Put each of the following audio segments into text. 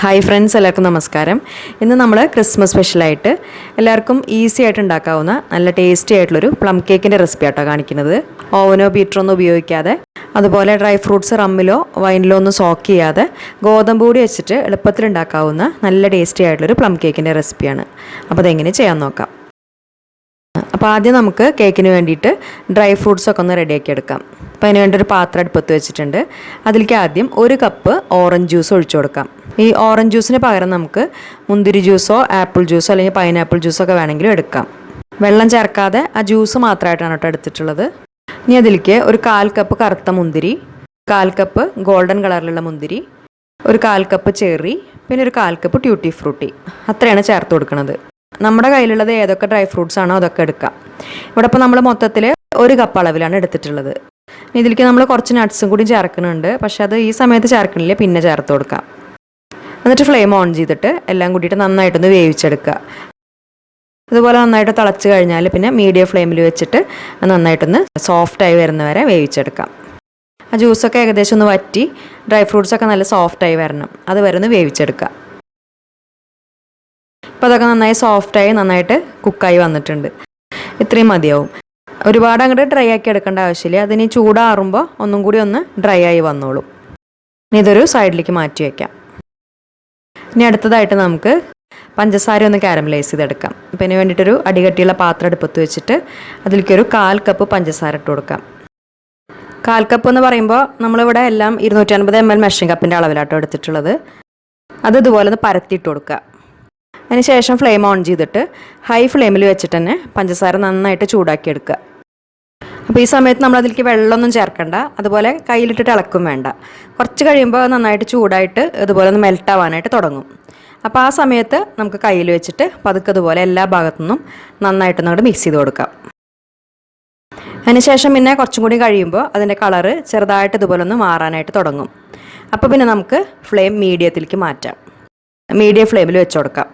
Hi friends എല്ലാവർക്കും നമസ്കാരം. ഇന്ന് നമ്മൾ ക്രിസ്മസ് സ്പെഷ്യലായിട്ട് എല്ലാവർക്കും ഈസി ആയിട്ട് ഉണ്ടാക്കാവുന്ന നല്ല ടേസ്റ്റി ആയിട്ടുള്ളൊരു പ്ലം കേക്കിന്റെ റെസിപ്പി ആട്ടോ കാണിക്കുന്നത്. ഓവനോ ബീറ്ററോ ഒന്നും ഉപയോഗിക്കാതെ അതുപോലെ ഡ്രൈ ഫ്രൂട്ട്സ് റമ്മിലോ വൈനിലോ ഒന്നും സോക്ക് ചെയ്യാതെ ഗോതമ്പ് കൂടി വെച്ചിട്ട് എളുപ്പത്തിൽ ഉണ്ടാക്കാവുന്ന നല്ല ടേസ്റ്റി ആയിട്ടുള്ളൊരു പ്ലം കേക്കിന്റെ റെസിപ്പിയാണ് അപ്പോൾ അതെങ്ങനെ ചെയ്യാൻ നോക്കാം. അപ്പോൾ ആദ്യം നമുക്ക് കേക്കിന് വേണ്ടിയിട്ട് ഡ്രൈ ഫ്രൂട്ട്സൊക്കെ ഒന്ന് റെഡിയാക്കി എടുക്കാം. അപ്പോൾ അതിന് വേണ്ടി ഒരു പാത്രം അടുപ്പത്ത് വെച്ചിട്ടുണ്ട്. അതിലേക്ക് ആദ്യം ഒരു കപ്പ് ഓറഞ്ച് ജ്യൂസ് ഒഴിച്ചു കൊടുക്കാം. ഈ ഓറഞ്ച് ജ്യൂസിന് പകരം നമുക്ക് മുന്തിരി ജ്യൂസോ ആപ്പിൾ ജ്യൂസോ അല്ലെങ്കിൽ പൈനാപ്പിൾ ജ്യൂസോ ഒക്കെ വേണമെങ്കിലും എടുക്കാം. വെള്ളം ചേർക്കാതെ ആ ജ്യൂസ് മാത്രമായിട്ടാണ് കേട്ടോ എടുത്തിട്ടുള്ളത്. ഇനി അതിലേക്ക് ഒരു കാൽ കപ്പ് കറുത്ത മുന്തിരി കാൽ കപ്പ് ഗോൾഡൻ കളറിലുള്ള മുന്തിരി ഒരു കാൽ കപ്പ് ചെറി പിന്നെ ഒരു കാൽ കപ്പ് ട്യൂട്ടി ഫ്രൂട്ടി. അത്രയാണ് ചേർത്ത് കൊടുക്കുന്നത് നമ്മുടെ കയ്യിലുള്ളത് ഏതൊക്കെ ഡ്രൈ ഫ്രൂട്ട്സ് ആണോ അതൊക്കെ എടുക്കാം. ഇവിടെ ഇപ്പോൾ നമ്മൾ മൊത്തത്തിൽ ഒരു കപ്പ് അളവിലാണ് എടുത്തിട്ടുള്ളത്. ഇതിലേക്ക് നമ്മൾ കുറച്ച് നട്ട്സും കൂടി ചേർക്കുന്നുണ്ട്. പക്ഷെ അത് ഈ സമയത്ത് ചേർക്കണില്ല പിന്നെ ചേർത്ത് കൊടുക്കാം. എന്നിട്ട് ഫ്ലെയിം ഓൺ ചെയ്തിട്ട് എല്ലാം കൂടിയിട്ട് നന്നായിട്ടൊന്ന് വേവിച്ചെടുക്കുക. അതുപോലെ നന്നായിട്ട് തിളച്ച് കഴിഞ്ഞാൽ പിന്നെ മീഡിയം ഫ്ലെയിമിൽ വെച്ചിട്ട് നന്നായിട്ടൊന്ന് സോഫ്റ്റായി വരുന്നവരെ വേവിച്ചെടുക്കാം. ആ ജ്യൂസൊക്കെ ഏകദേശം ഒന്ന് വറ്റി ഡ്രൈ ഫ്രൂട്ട്സൊക്കെ നല്ല സോഫ്റ്റായി വരണം. അതുവരെ ഒന്ന് വേവിച്ചെടുക്കുക. ഇപ്പോൾ അതൊക്കെ നന്നായി സോഫ്റ്റായി നന്നായിട്ട് കുക്കായി വന്നിട്ടുണ്ട്. ഇത്രയും മതിയാവും. ഒരുപാട് അങ്ങോട്ട് ഡ്രൈ ആക്കി എടുക്കേണ്ട ആവശ്യമില്ല. അതിന് ചൂടാറുമ്പോൾ ഒന്നും കൂടി ഒന്ന് ഡ്രൈ ആയി വന്നോളും. ഇനി ഇതൊരു സൈഡിലേക്ക് മാറ്റി വയ്ക്കാം ഇനി അടുത്തതായിട്ട് നമുക്ക് പഞ്ചസാര ഒന്ന് കാരമലൈസ് ചെയ്തെടുക്കാം. അപ്പം ഇതിന് വേണ്ടിയിട്ടൊരു അടികട്ടിയുള്ള പാത്രം അടുപ്പത്ത് വെച്ചിട്ട് അതിലേക്കൊരു കാൽ കപ്പ് പഞ്ചസാര ഇട്ട് കൊടുക്കാം. കാൽ കപ്പ് എന്ന് പറയുമ്പോൾ നമ്മളിവിടെ എല്ലാം ഇരുന്നൂറ്റി അൻപത് എം എൽ മെഷീൻ കപ്പിന്റെ അളവിലാട്ടോ എടുത്തിട്ടുള്ളത്. അത് ഇതുപോലെ ഒന്ന് പരത്തിയിട്ട് കൊടുക്കുക. അതിനുശേഷം ഫ്ലെയിം ഓൺ ചെയ്തിട്ട് ഹൈ ഫ്ലെയിമിൽ വെച്ചിട്ട് തന്നെ പഞ്ചസാര നന്നായിട്ട് ചൂടാക്കിയെടുക്കുക. അപ്പോൾ ഈ സമയത്ത് നമ്മൾ അതിലേക്ക് വെള്ളമൊന്നും ചേർക്കണ്ട. അതുപോലെ കയ്യിലിട്ടിട്ട് ഇളക്കും വേണ്ട. കുറച്ച് കഴിയുമ്പോൾ നന്നായിട്ട് ചൂടായിട്ട് ഇതുപോലെ ഒന്ന് മെൽറ്റ് ആവാനായിട്ട് തുടങ്ങും. അപ്പോൾ ആ സമയത്ത് നമുക്ക് കയ്യിൽ വെച്ചിട്ട് പതുക്കെ അതുപോലെ എല്ലാ ഭാഗത്തുനിന്നും നന്നായിട്ട് അങ്ങോട്ട് മിക്സ് ചെയ്ത് കൊടുക്കാം. അതിനുശേഷം പിന്നെ കുറച്ചും കൂടി കഴിയുമ്പോൾ അതിന്റെ കളറ് ചെറുതായിട്ട് ഇതുപോലെ ഒന്ന് മാറാനായിട്ട് തുടങ്ങും. അപ്പോൾ പിന്നെ നമുക്ക് ഫ്ലെയിം മീഡിയത്തിലേക്ക് മാറ്റാം. മീഡിയം ഫ്ലെയിമിൽ വെച്ച് കൊടുക്കാം.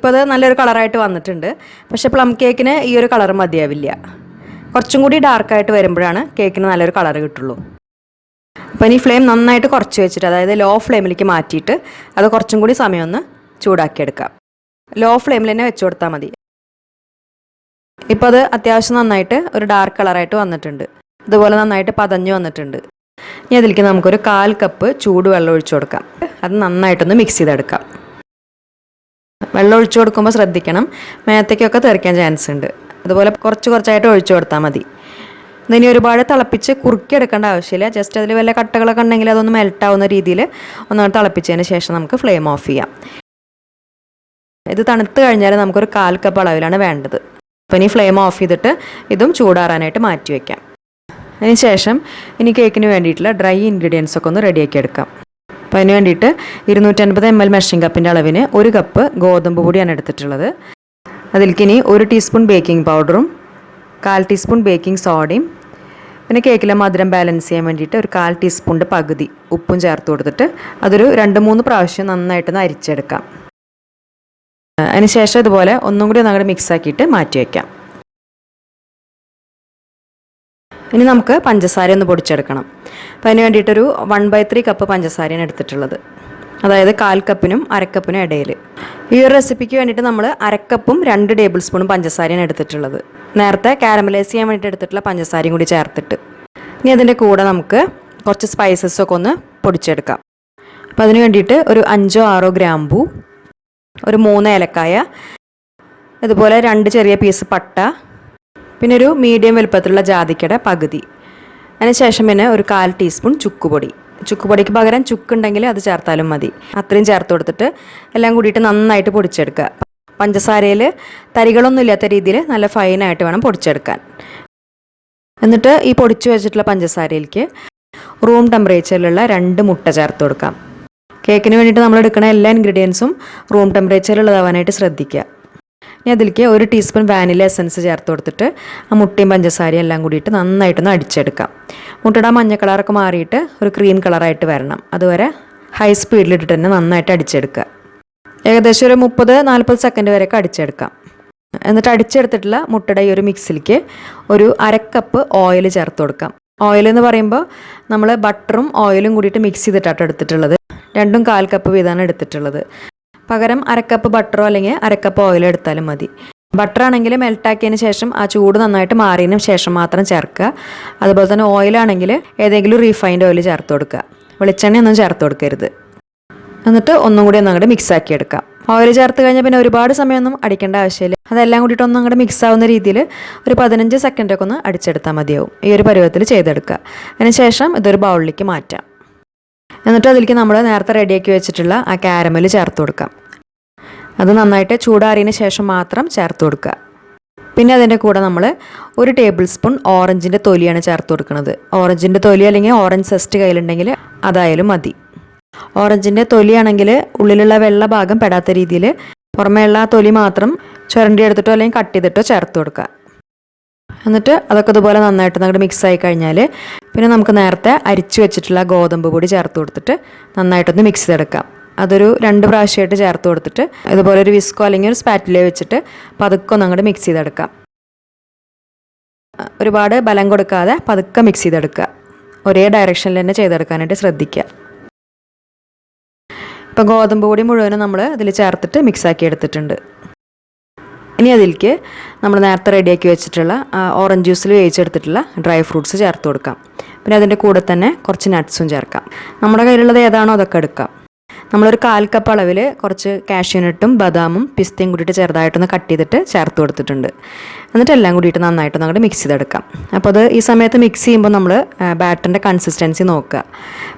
ഇപ്പോൾ അത് നല്ലൊരു കളറായിട്ട് വന്നിട്ടുണ്ട്. പക്ഷെ പ്ലം കേക്കിന് ഈ ഒരു കളർ മതിയാവില്ല. കുറച്ചും കൂടി ഡാർക്കായിട്ട് വരുമ്പോഴാണ് കേക്കിന് നല്ലൊരു കളർ കിട്ടുള്ളൂ. അപ്പോൾ ഇനി ഫ്ലെയിം നന്നായിട്ട് കുറച്ച് വെച്ചിട്ട് അതായത് ലോ ഫ്ലെയിമിലേക്ക് മാറ്റിയിട്ട് അത് കുറച്ചും കൂടി സമയം ഒന്ന് ചൂടാക്കിയെടുക്കാം. ലോ ഫ്ലെയിമിൽ തന്നെ വെച്ച് കൊടുത്താൽ മതി. ഇപ്പോൾ അത് അത്യാവശ്യം നന്നായിട്ട് ഒരു ഡാർക്ക് കളറായിട്ട് വന്നിട്ടുണ്ട്. ഇതുപോലെ നന്നായിട്ട് പതഞ്ഞു വന്നിട്ടുണ്ട്. ഇനി അതിലേക്ക് നമുക്കൊരു കാൽ കപ്പ് ചൂട് വെള്ളം ഒഴിച്ചു കൊടുക്കാം. അത് നന്നായിട്ടൊന്ന് മിക്സ് ചെയ്തെടുക്കാം. വെള്ളം ഒഴിച്ചു കൊടുക്കുമ്പോൾ ശ്രദ്ധിക്കണം. മേത്തേക്കൊക്കെ തെറിക്കാൻ ചാൻസ് ഉണ്ട്. അതുപോലെ കുറച്ച് കുറച്ചായിട്ട് ഒഴിച്ചു കൊടുത്താൽ മതി. ഇനി ഒരുപാട് തിളപ്പിച്ച് കുറുക്കിയെടുക്കേണ്ട ആവശ്യമില്ല. ജസ്റ്റ് അതിൽ വല്ല കട്ടകളൊക്കെ ഉണ്ടെങ്കിൽ അതൊന്ന് മെൽറ്റ് ആവുന്ന രീതിയിൽ ഒന്ന് തിളപ്പിച്ചതിന് ശേഷം നമുക്ക് ഫ്ലെയിം ഓഫ് ചെയ്യാം. ഇത് തണുത്ത് കഴിഞ്ഞാൽ നമുക്കൊരു കാൽ കപ്പ് അളവിലാണ് വേണ്ടത്. അപ്പോൾ ഇനി ഫ്ലെയിം ഓഫ് ചെയ്തിട്ട് ഇതും ചൂടാറാനായിട്ട് മാറ്റി വയ്ക്കാം അതിന് ശേഷം ഇനി കേക്കിന് വേണ്ടിയിട്ടുള്ള ഡ്രൈ ഇൻഗ്രീഡിയൻസ് ഒക്കെ ഒന്ന് റെഡിയാക്കി എടുക്കാം. അപ്പോൾ അതിന് വേണ്ടിയിട്ട് ഇരുന്നൂറ്റൻപത് എം എൽ മെഷറിംഗ് കപ്പിന്റെ അളവിന് ഒരു കപ്പ് ഗോതമ്പ് പൊടിയാണ് എടുത്തിട്ടുള്ളത്. അതിൽക്കിനി ഒരു ടീസ്പൂൺ ബേക്കിംഗ് പൗഡറും കാൽ ടീസ്പൂൺ ബേക്കിംഗ് സോഡയും പിന്നെ കേക്കിലെ മധുരം ബാലൻസ് ചെയ്യാൻ വേണ്ടിയിട്ട് ഒരു കാൽ ടീസ്പൂണിന്റെ പകുതി ഉപ്പും ചേർത്ത് കൊടുത്തിട്ട് അതൊരു രണ്ട് മൂന്ന് പ്രാവശ്യം നന്നായിട്ടൊന്ന് അരിച്ചെടുക്കാം. അതിനുശേഷം ഇതുപോലെ ഒന്നും കൂടി ഒന്നങ്ങോട്ട് മിക്സ് ആക്കിയിട്ട് മാറ്റി വയ്ക്കാം ഇനി നമുക്ക് പഞ്ചസാര ഒന്ന് പൊടിച്ചെടുക്കണം. അപ്പോൾ അതിന് വേണ്ടിയിട്ടൊരു വൺ ബൈ ത്രീ കപ്പ് പഞ്ചസാരയാണ് എടുത്തിട്ടുള്ളത്. അതായത് കാൽ കപ്പിനും അരക്കപ്പിനും ഇടയിൽ. ഈ ഒരു റെസിപ്പിക്ക് വേണ്ടിയിട്ട് നമ്മൾ അരക്കപ്പും രണ്ട് ടേബിൾ സ്പൂണും പഞ്ചസാരയാണ് എടുത്തിട്ടുള്ളത്. നേരത്തെ കാരമലൈസ് ചെയ്യാൻ വേണ്ടിയിട്ട് എടുത്തിട്ടുള്ള പഞ്ചസാരയും കൂടി ചേർത്തിട്ട്. ഇനി അതിന്റെ കൂടെ നമുക്ക് കുറച്ച് സ്പൈസസൊക്കെ ഒന്ന് പൊടിച്ചെടുക്കാം. അപ്പോൾ അതിന് വേണ്ടിയിട്ട് ഒരു അഞ്ചോ ആറോ ഗ്രാമ്പൂ ഒരു മൂന്ന് ഏലക്കായ അതുപോലെ രണ്ട് ചെറിയ പീസ് പട്ട പിന്നെ ഒരു മീഡിയം വലുപ്പത്തിലുള്ള ജാതിക്കയുടെ പകുതി. അതിനുശേഷം പിന്നെ ഒരു കാൽ ടീസ്പൂൺ ചുക്കുപൊടി. ചുക്കുപൊടിക്ക് പകരം ചുക്കുണ്ടെങ്കിൽ അത് ചേർത്താലും മതി. അത്രയും ചേർത്ത് കൊടുത്തിട്ട് എല്ലാം കൂടിയിട്ട് നന്നായിട്ട് പൊടിച്ചെടുക്കുക. പഞ്ചസാരയിൽ തരികളൊന്നും ഇല്ലാത്ത രീതിയിൽ നല്ല ഫൈനായിട്ട് വേണം പൊടിച്ചെടുക്കാൻ. എന്നിട്ട് ഈ പൊടിച്ചു വെച്ചിട്ടുള്ള പഞ്ചസാരയിലേക്ക് റൂം ടെമ്പറേച്ചറിലുള്ള രണ്ട് മുട്ട ചേർത്ത് കൊടുക്കാം. കേക്കിന് വേണ്ടിയിട്ട് നമ്മൾ എടുക്കുന്ന എല്ലാ ഇൻഗ്രീഡിയൻസും റൂം ടെമ്പറേച്ചറിലുള്ളതാവാനായിട്ട് ശ്രദ്ധിക്കുക. ഇനി അതിലേക്ക് ഒരു ടീസ്പൂൺ വാനില എസൻസ് ചേർത്ത് കൊടുത്തിട്ട് ആ മുട്ടയും പഞ്ചസാരയും എല്ലാം കൂടിയിട്ട് നന്നായിട്ടൊന്ന് അടിച്ചെടുക്കാം. മുട്ടയുടെ മഞ്ഞ കളറൊക്കെ മാറിയിട്ട് ഒരു ക്രീം കളറായിട്ട് വരണം. അതുവരെ ഹൈ സ്പീഡിലിട്ടിട്ട് തന്നെ നന്നായിട്ട് അടിച്ചെടുക്കുക. ഏകദേശം ഒരു മുപ്പത് നാൽപ്പത് സെക്കൻഡ് വരെയൊക്കെ അടിച്ചെടുക്കാം. എന്നിട്ട് അടിച്ചെടുത്തിട്ടുള്ള മുട്ടയുടെ ഈ ഒരു മിക്സിലേക്ക് ഒരു അരക്കപ്പ് ഓയിൽ ചേർത്ത് കൊടുക്കാം. ഓയിൽ എന്ന് പറയുമ്പോൾ നമ്മൾ ബട്ടറും ഓയിലും കൂടിയിട്ട് മിക്സ് ചെയ്തിട്ടാണ് എടുത്തിട്ടുള്ളത്. രണ്ടും കാൽ കപ്പ് വീതമാണ് എടുത്തിട്ടുള്ളത്. പകരം അരക്കപ്പ് ബട്ടറോ അല്ലെങ്കിൽ അരക്കപ്പ് ഓയിലോ എടുത്താലും മതി. ബട്ടർ ആണെങ്കിൽ മെൽട്ടാക്കിയതിന് ശേഷം ആ ചൂട് നന്നായിട്ട് മാറിയതിന് ശേഷം മാത്രം ചേർക്കുക. അതുപോലെ തന്നെ ഓയിലാണെങ്കിൽ ഏതെങ്കിലും റീഫൈൻഡ് ഓയിൽ ചേർത്ത് കൊടുക്കുക. വെളിച്ചെണ്ണയൊന്നും ചേർത്ത് കൊടുക്കരുത്. എന്നിട്ട് ഒന്നും കൂടി ഒന്ന് അങ്ങോട്ട് മിക്സ് ആക്കി എടുക്കാം. ഓയിൽ ചേർത്ത് കഴിഞ്ഞാൽ പിന്നെ ഒരുപാട് സമയമൊന്നും അടിക്കേണ്ട ആവശ്യമില്ല. അതെല്ലാം കൂടിയിട്ട് ഒന്നും അങ്ങോട്ട് മിക്സ് ആവുന്ന രീതിയിൽ ഒരു പതിനഞ്ച് സെക്കൻഡൊക്കെ ഒന്ന് അടിച്ചെടുത്താൽ മതിയാവും. ഈ ഒരു പരുവത്തിൽ ചെയ്തെടുക്കുക. അതിനുശേഷം ഇതൊരു ബൗളിലേക്ക് മാറ്റാം. എന്നിട്ട് അതിലേക്ക് നമ്മൾ നേരത്തെ റെഡിയാക്കി വെച്ചിട്ടുള്ള ആ കാരമൽ ചേർത്ത് കൊടുക്കാം അത് നന്നായിട്ട് ചൂടാറിയതിന് ശേഷം മാത്രം ചേർത്ത് കൊടുക്കുക. പിന്നെ അതിന്റെ കൂടെ നമ്മൾ ഒരു ടേബിൾ സ്പൂൺ ഓറഞ്ചിന്റെ തൊലിയാണ് ചേർത്ത് കൊടുക്കുന്നത്. ഓറഞ്ചിന്റെ തൊലി അല്ലെങ്കിൽ ഓറഞ്ച് സെസ്റ്റ് കയ്യിലുണ്ടെങ്കിൽ അതായാലും മതി. ഓറഞ്ചിന്റെ തൊലിയാണെങ്കിൽ ഉള്ളിലുള്ള വെള്ള ഭാഗം പെടാത്ത രീതിയിൽ പുറമേയുള്ള തൊലി മാത്രം ചുരണ്ടി എടുത്തിട്ടോ അല്ലെങ്കിൽ കട്ട് ചെയ്തിട്ടോ ചേർത്ത് കൊടുക്കുക. എന്നിട്ട് അതൊക്കെ ഇതുപോലെ നന്നായിട്ട് അങ്ങോട്ട് മിക്സ് ആയി കഴിഞ്ഞാൽ പിന്നെ നമുക്ക് നേരത്തെ അരിച്ചു വെച്ചിട്ടുള്ള ഗോതമ്പ് പൊടി ചേർത്ത് കൊടുത്തിട്ട് നന്നായിട്ടൊന്ന് മിക്സ് ചെയ്തെടുക്കാം. അതൊരു രണ്ട് പ്രാവശ്യമായിട്ട് ചേർത്ത് കൊടുത്തിട്ട് ഇതുപോലെ ഒരു വിസ്കോ അല്ലെങ്കിൽ ഒരു സ്പാറ്റിലേ വെച്ചിട്ട് പതുക്കെ ഒന്ന് അങ്ങോട്ട് മിക്സ് ചെയ്തെടുക്കാം. ഒരുപാട് ബലം കൊടുക്കാതെ പതുക്കെ മിക്സ് ചെയ്തെടുക്കുക. ഒരേ ഡയറക്ഷനിൽ തന്നെ ചെയ്തെടുക്കാനായിട്ട് ശ്രദ്ധിക്കുക. ഇപ്പോൾ ഗോതമ്പ് പൊടി മുഴുവനും നമ്മൾ ഇതിൽ ചേർത്തിട്ട് മിക്സാക്കി എടുത്തിട്ടുണ്ട്. ഇനി അതിലേക്ക് നമ്മൾ നേരത്തെ റെഡിയാക്കി വെച്ചിട്ടുള്ള ഓറഞ്ച് ജ്യൂസിൽ വേവിച്ചെടുത്തിട്ടുള്ള ഡ്രൈ ഫ്രൂട്ട്സ് ചേർത്ത് കൊടുക്കാം. പിന്നെ അതിന്റെ കൂടെ തന്നെ കുറച്ച് നട്ട്സും ചേർക്കാം. നമ്മുടെ കയ്യിലുള്ളത് ഏതാണോ അതൊക്കെ എടുക്കാം. നമ്മളൊരു കാൽ കപ്പ് അളവിൽ കുറച്ച് കാഷ്യൂനട്ടും ബദാമും പിസ്തയും കൂടിയിട്ട് ചെറുതായിട്ടൊന്ന് കട്ട് ചെയ്തിട്ട് ചേർത്ത് കൊടുത്തിട്ടുണ്ട്. എന്നിട്ട് എല്ലാം കൂടിയിട്ട് നന്നായിട്ട് അങ്ങോട്ട് മിക്സ് ചെയ്തെടുക്കാം. അപ്പോൾ അത് ഈ സമയത്ത് മിക്സ് ചെയ്യുമ്പോൾ നമ്മൾ ബാറ്ററിന്റെ കൺസിസ്റ്റൻസി നോക്കുക.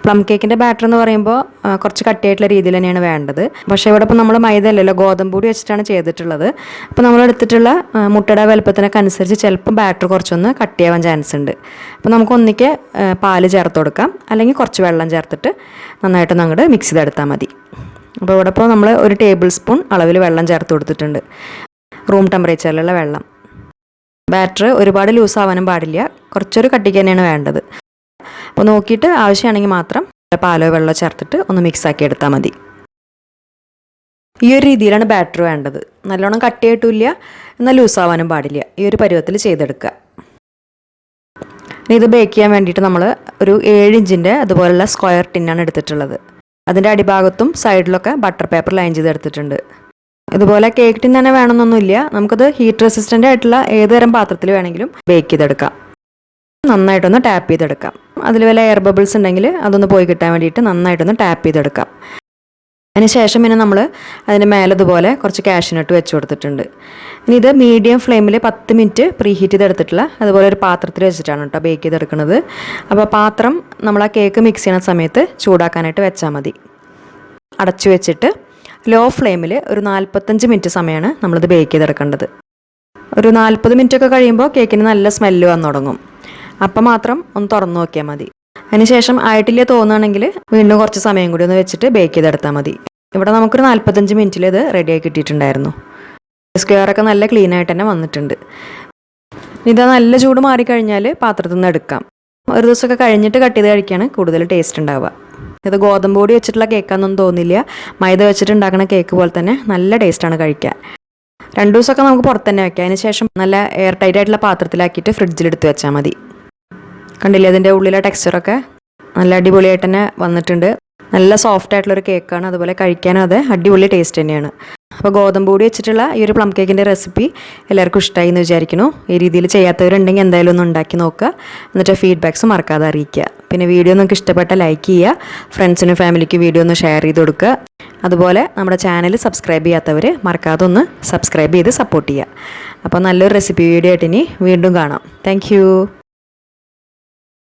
പ്ലം കേക്കിന്റെ ബാറ്റർ എന്ന് പറയുമ്പോൾ കുറച്ച് കട്ടിയായിട്ടുള്ള രീതിയിൽ തന്നെയാണ് വേണ്ടത്. പക്ഷേ ഇവിടെ ഇപ്പോൾ നമ്മൾ മൈദ അല്ലല്ലോ ഗോതമ്പ് പൊടി വെച്ചിട്ടാണ് ചെയ്തിട്ടുള്ളത്. അപ്പോൾ നമ്മൾ എടുത്തിട്ടുള്ള മുട്ടയുടെ വലുപ്പത്തിനൊക്കെ അനുസരിച്ച് ചിലപ്പോൾ ബാറ്റർ കുറച്ചൊന്ന് കട്ടിയാവാൻ ചാൻസ് ഉണ്ട്. അപ്പോൾ നമുക്ക് ഒന്നിക്ക് പാൽ ചേർത്ത് കൊടുക്കാം. അല്ലെങ്കിൽ കുറച്ച് വെള്ളം ചേർത്തിട്ട് നന്നായിട്ടൊന്ന് അങ്ങോട്ട് മിക്സ് ചെയ്തെടുത്താൽ മതി. അപ്പോൾ ഇവിടെ ഇപ്പോൾ നമ്മൾ ഒരു ടേബിൾ സ്പൂൺ അളവിൽ വെള്ളം ചേർത്ത് കൊടുത്തിട്ടുണ്ട്. റൂം ടെമ്പറേച്ചറിലുള്ള വെള്ളം. ബാറ്റർ ഒരുപാട് ലൂസ് ആവാനും പാടില്ല. കുറച്ചൊരു കട്ടിക്ക് തന്നെയാണ് വേണ്ടത്. അപ്പോൾ നോക്കിയിട്ട് ആവശ്യമാണെങ്കിൽ മാത്രം പാലോ വെള്ളമോ ചേർത്തിട്ട് ഒന്ന് മിക്സ് ആക്കി എടുത്താൽ മതി. ഈ ഒരു രീതിയിലാണ് ബാറ്റർ വേണ്ടത്. നല്ലോണം കട്ടിയായിട്ടില്ല എന്നാൽ ലൂസ് ആവാനും പാടില്ല. ഈ ഒരു പരുവത്തിൽ ചെയ്തെടുക്കുക. ഇത് ബേക്ക് ചെയ്യാൻ വേണ്ടിയിട്ട് നമ്മൾ ഒരു ഏഴ് ഇഞ്ചിന്റെ അതുപോലുള്ള സ്ക്വയർ ടിന്നാണ് എടുത്തിട്ടുള്ളത്. അതിന്റെ അടിഭാഗത്തും സൈഡിലൊക്കെ ബട്ടർ പേപ്പർ ലൈൻ ചെയ്തെടുത്തിട്ടുണ്ട്. ഇതുപോലെ കേക്ക് ടിൻ തന്നെ വേണമെന്നൊന്നുമില്ല. നമുക്കത് ഹീറ്റ് റെസിസ്റ്റന്റ് ആയിട്ടുള്ള ഏത് തരം പാത്രത്തിൽ വേണമെങ്കിലും ബേക്ക് ചെയ്തെടുക്കാം. നന്നായിട്ടൊന്ന് ടാപ്പ് ചെയ്തെടുക്കാം. അതിൽ വല്ല എയർ ബബിൾസ് ഉണ്ടെങ്കിൽ അതൊന്ന് പോയി കിട്ടാൻ വേണ്ടിയിട്ട് നന്നായിട്ടൊന്ന് ടാപ്പ് ചെയ്തെടുക്കാം. അതിനുശേഷം പിന്നെ നമ്മൾ അതിന്റെ മേലെ ഇതുപോലെ കുറച്ച് ക്യാഷിനിട്ട് വെച്ച് കൊടുത്തിട്ടുണ്ട്. ഇനി ഇത് മീഡിയം ഫ്ലെയിമിൽ പത്ത് മിനിറ്റ് പ്രീ ഹീറ്റ് ചെയ്തെടുത്തിട്ടുള്ള അതുപോലെ ഒരു പാത്രത്തിൽ വെച്ചിട്ടാണ് കേട്ടോ ബേക്ക് ചെയ്തെടുക്കുന്നത്. അപ്പോൾ പാത്രം നമ്മൾ ആ കേക്ക് മിക്സ് ചെയ്യുന്ന സമയത്ത് ചൂടാക്കാനായിട്ട് വെച്ചാൽ മതി. അടച്ചു വെച്ചിട്ട് ലോ ഫ്ലെയിമിൽ ഒരു നാൽപ്പത്തഞ്ച് മിനിറ്റ് സമയമാണ് നമ്മളിത് ബേക്ക് ചെയ്തെടുക്കേണ്ടത്. ഒരു നാൽപ്പത് മിനിറ്റ് ഒക്കെ കഴിയുമ്പോൾ കേക്കിന് നല്ല സ്മെല്ല് വന്നു തുടങ്ങും. അപ്പം മാത്രം ഒന്ന് തുറന്നു നോക്കിയാൽ മതി. അതിനുശേഷം ആയിട്ടില്ല തോന്നുകയാണെങ്കിൽ വീണ്ടും കുറച്ച് സമയം കൂടി ഒന്ന് വെച്ചിട്ട് ബേക്ക് ചെയ്തെടുത്താൽ മതി. ഇവിടെ നമുക്കൊരു നാൽപ്പത്തഞ്ച് മിനിറ്റിൽ ഇത് റെഡിയായി കിട്ടിയിട്ടുണ്ടായിരുന്നു. സ്ക്വയറൊക്കെ നല്ല ക്ലീൻ ആയിട്ട് തന്നെ വന്നിട്ടുണ്ട്. ഇത് നല്ല ചൂട് മാറിക്കഴിഞ്ഞാൽ പാത്രത്തിൽ നിന്ന് എടുക്കാം. ഒരു ദിവസമൊക്കെ കഴിഞ്ഞിട്ട് കട്ട് ചെയ്ത് കഴിക്കുകയാണ് കൂടുതൽ ടേസ്റ്റ് ഉണ്ടാവുക. ഇത് ഗോതമ്പ് പൊടി വെച്ചിട്ടുള്ള കേക്കാണെന്നൊന്നും തോന്നില്ല. മൈദ വെച്ചിട്ട് ഉണ്ടാക്കുന്ന കേക്ക് പോലെ തന്നെ നല്ല ടേസ്റ്റാണ് കഴിക്കാൻ. രണ്ട് ദിവസമൊക്കെ നമുക്ക് പുറത്ത് തന്നെ വെക്കാം. അതിന് ശേഷം നല്ല എയർ ടൈറ്റ് ആയിട്ടുള്ള പാത്രത്തിലാക്കിയിട്ട് ഫ്രിഡ്ജിലെടുത്ത് വെച്ചാൽ മതി. കണ്ടില്ലേ അതിന്റെ ഉള്ളിലെ ടെക്സ്ചറൊക്കെ നല്ല അടിപൊളിയായിട്ട് തന്നെ വന്നിട്ടുണ്ട്. നല്ല സോഫ്റ്റ് ആയിട്ടുള്ളൊരു കേക്കാണ് അതുപോലെ കഴിക്കാനും അത് അടിപൊളി ടേസ്റ്റ് തന്നെയാണ്. അപ്പോൾ ഗോതമ്പ് പൊടി വെച്ചിട്ടുള്ള ഈ ഒരു പ്ലം കേക്കിന്റെ റെസിപ്പി എല്ലാവർക്കും ഇഷ്ടമായി എന്ന് വിചാരിക്കുന്നു. ഈ രീതിയിൽ ചെയ്യാത്തവരുണ്ടെങ്കിൽ എന്തായാലും ഒന്ന് ഉണ്ടാക്കി നോക്കുക. എന്നിട്ട് ഫീഡ്ബാക്ക്സ് മറക്കാതെ അറിയിക്കുക. പിന്നെ വീഡിയോ നിങ്ങൾക്ക് ഇഷ്ടപ്പെട്ട ലൈക്ക് ചെയ്യുക. ഫ്രണ്ട്സിനും ഫാമിലിക്കും വീഡിയോ ഒന്ന് ഷെയർ ചെയ്ത് കൊടുക്കുക. അതുപോലെ നമ്മുടെ ചാനൽ സബ്സ്ക്രൈബ് ചെയ്യാത്തവർ മറക്കാതെ ഒന്ന് സബ്സ്ക്രൈബ് ചെയ്ത് സപ്പോർട്ട് ചെയ്യുക. അപ്പോൾ നല്ലൊരു റെസിപ്പി വീഡിയോ ആയിട്ട് ഇനി വീണ്ടും കാണാം. താങ്ക്